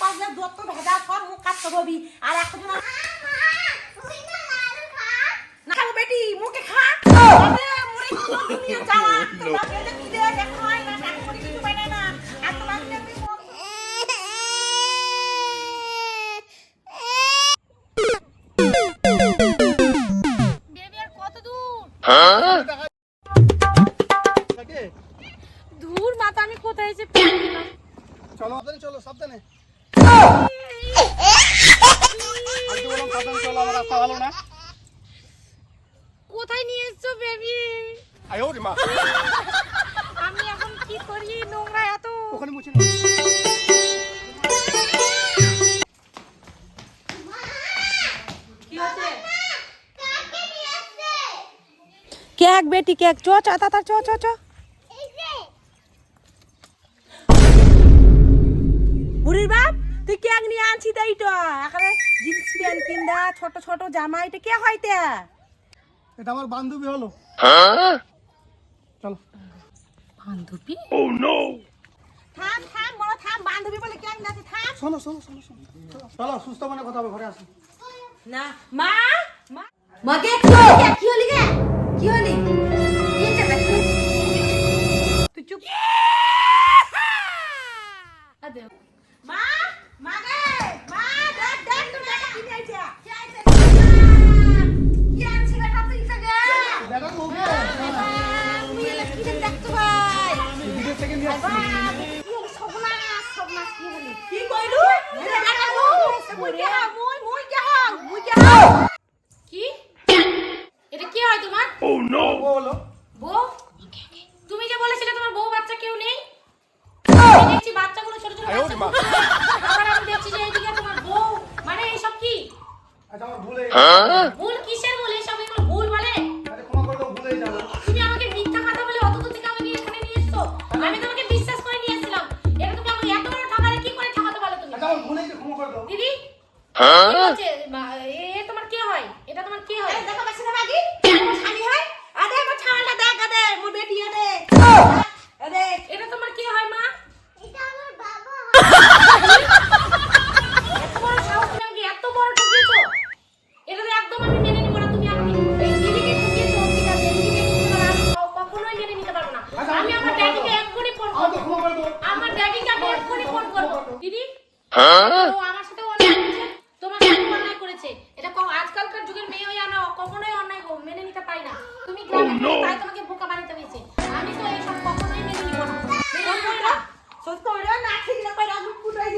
পাশে যত ভেজা সব মুখ কাটতে হবি আর একটা জন না খাব বেটি মুখে খা। দেখো দূর? মাথা আমি কোথায় এসে পেয়ে গেলাম? চলো। সাবধানে চলো সাবধানে। কোথায় নিয়ে এসছো বেবি আয়ো রে মা। আমি এখন কি করি? নোংরা এত। ওখানে মুছে নে। কেক বেটি কেক। চ চ তা চ চ চ। তাই তো এখানে জিন্স প্যান্ট কিনদা ছোট ছোট জামা এটা কে হইতে এটা আমার বান্ধবী হলো। চলো। বান্ধবী? থাম থাম বড় থাম বান্ধবী বলে কেক নাচে থাম। শোনো শোনো শোনো শোনো। চলো সুস্থ মনে কথা হবে ঘরে আসো। না মা মা। কি কি হলি গে? কি হলি? তুই চুপ। আদে। কি এটা কি হয় তোমার ও বউ তুমি যে বলেছিলে তোমার বউ বাচ্চা কেউ নেই দেখছি বাচ্চাগুলো ছোট ছোট আবার আমি দেখছি যে এইদিকে তোমার বউ মানে এইসব কি আচ্ছা আমার ভুলে এ এ তোমার কে হয়? এটা তোমার কে হয়? দেখো বাসি না বাকি আমার স্বামী হয়? আদে আমার ছাওয়ালটা দেখ আদে মোর বেটি আদে আদে এটা তোমার কে হয় মা? এত বড় সাহস তুমি এত বড় ঠকিয়েছো। এটা তো একদম আমি মেনে নিব না তুমি আমাকে দিদিকে ঠকিয়েছো ঠিক আছে? দিদিকে ঠকিয়েছো আমি কখনোই মেনে নিতে পারব না। আমি আমার ড্যাডিকে এক্ষুনি ফোন আমাকে করব। করে দাও আমার ড্যাডিকে আমি এক্ষুনি ফোন করব। দিদি? আমার সাথে অন্যায় করেছে তোমার সাথে করেছে এটা কম আজকালকার যুগের মেয়ে হয়ে আমরা কখনোই অন্যায় হোক মেনে নিতে পারি না। তুমি গ্রামের তাই তোমাকে বোকা বানাতে হয়েছে। আমি তো এইসব কখনোই মেনে নিব না। না সত্য না ঠিক না পাই আমি পুরাই